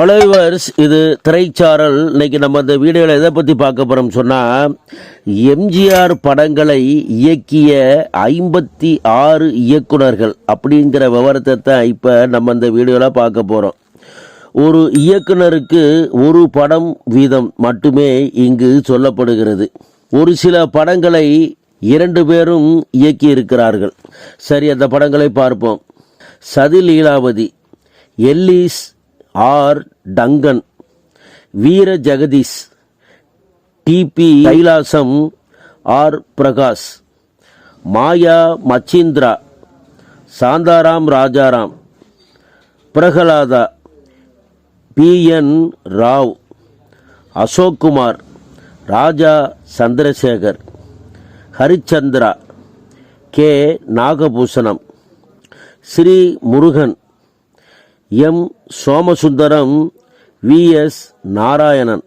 அலைவர்ஸ் இது திரைச்சாரல். இன்னைக்கு நம்ம இந்த வீடியோவில் எதை பற்றி பார்க்க போகிறோம் சொன்னால் எம்ஜிஆர் படங்களை இயக்கிய ஐம்பத்தி ஆறு இயக்குனர்கள் அப்படிங்கிற விவரத்தை தான் இப்போ நம்ம இந்த வீடியோவில் பார்க்க போகிறோம் ஒரு இயக்குனருக்கு ஒரு படம் வீதம் மட்டுமே இங்கு சொல்லப்படுகிறது. ஒரு சில படங்களை இரண்டு பேரும் இயக்கி இருக்கிறார்கள் சரி அந்த படங்களை பார்ப்போம். சதி Leelavathi Ellis R. Duncan Veera Jagadish TP Kailasam R. Prakash Maya Machindra Shantaram Rajaram Prahlada B. N. Rao Ashokkumar Raja Chandrasekhar Harishchandra K. Nagabhushanam Sri Murugan M Somasundaram V S Narayanan.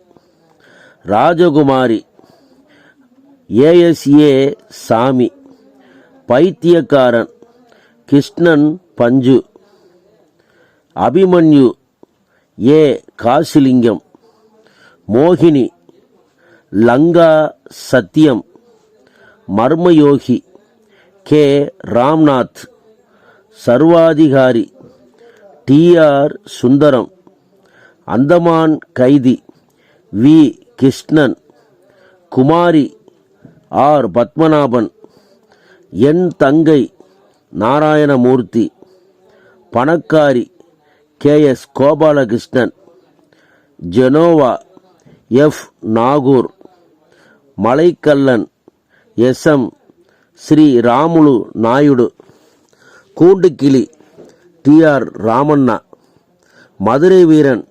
Rajakumari. ASA Sami. Paithiyakkaran. Krishnan பஞ்சு. அபிமன்யு. ஏ காசிலிங்கம். மோகினி. லங்கா சத்தியம் Marmayogi. K Ramnath. Sarvadhikari. TR Sundaram Andaman Kaidhi V. Krishnan Kumari R. Padmanabhan En Thangai Narayanamurthy Panakkari K. S. Gopalakrishnan Genova F. Nagoor Malaikkallan S. M. Sri. Ramulu Naidu Koondukili T R Ramanna Madurai Veeran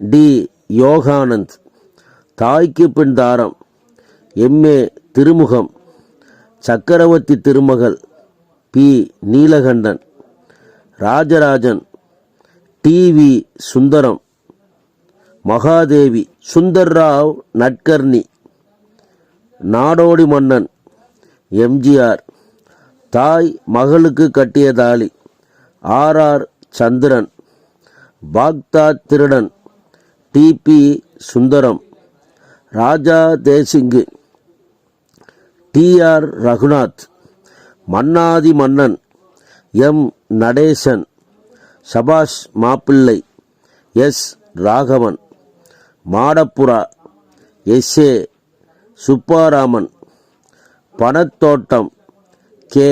T Yoganand தாய்க்கு பெண் தாரம் MA Thirumugam Chakravarthi Thirumagal P Neelakantan Rajarajan TV Sundaram Mahadevi Sundar Rao Nadkarni Nadodi Mannan MGR Thai Magalukku Kattiya Thali. R R Chandran Baghdad Thirudan TP Sundaram Raja Desingu TR Raghunath Mannadhi Mannan M Natesan Sabash Mappillai S Raghavan Madappura S A Subbaraman Panathottam K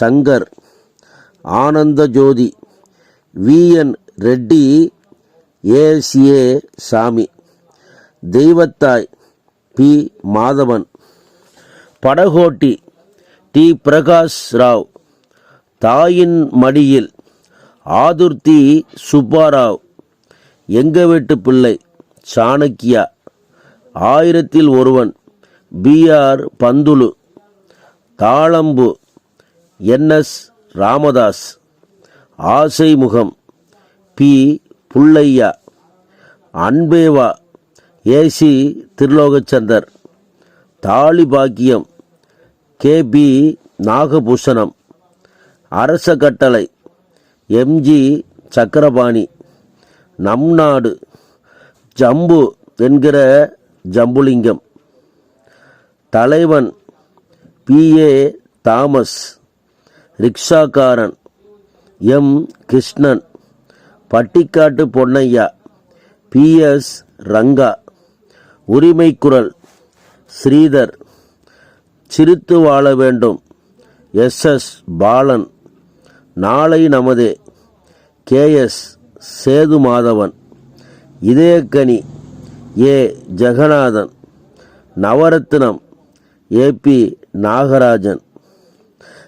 Shankar. Anandha Jothi VN Reddy ACA சாமி Deivathai B. Madhavan படகோட்டி D. Prakash Rao தாயின் மடியில் ஆதுர்த்தி சுப்பாராவ் எங்க வீட்டு Pillai Chanakya Aayirathil Oruvan BR Panthulu Thazhampoo NS Ramadas. Aasaimugam. P. Pullaiah Anbe Vaa. AC Tirulokchandar. Thalibhagyam. K. B. Nagabhushanam. Arasa Kattalai. MG Chakrapani. Nam Naadu Jambu என்கிற Jambulingam. Thalaivan. P. A. Thomas. Rickshawkaran. M. Krishnan. Pattikattu Ponnaiya. P. S. Ranga. Urimai Kural. Sridhar. Sirithu Vazha Vendum. S. S. Balan. Naalai Namadhe. K. S. Sethu Madhavan Idhayakkani. A. Jagannathan. Navarathnam. AP Nagarajan.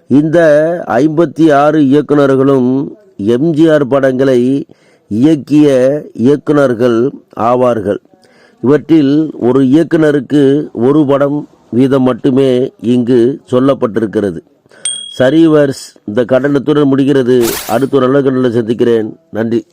இந்த ஐம்பத்தி ஆறு இயக்குனர்களும் எம்ஜிஆர் படங்களை இயக்கிய இயக்குனர்கள் ஆவார்கள். இவற்றில் ஒரு இயக்குனருக்கு ஒரு படம் வீதம் மட்டுமே இங்கு சொல்லப்பட்டிருக்கிறது. சரிவர்ஸ் இந்த கடனத்துடன் முடிகிறது. அடுத்த ஒரு நல்ல கடனில் சந்திக்கிறேன். நன்றி.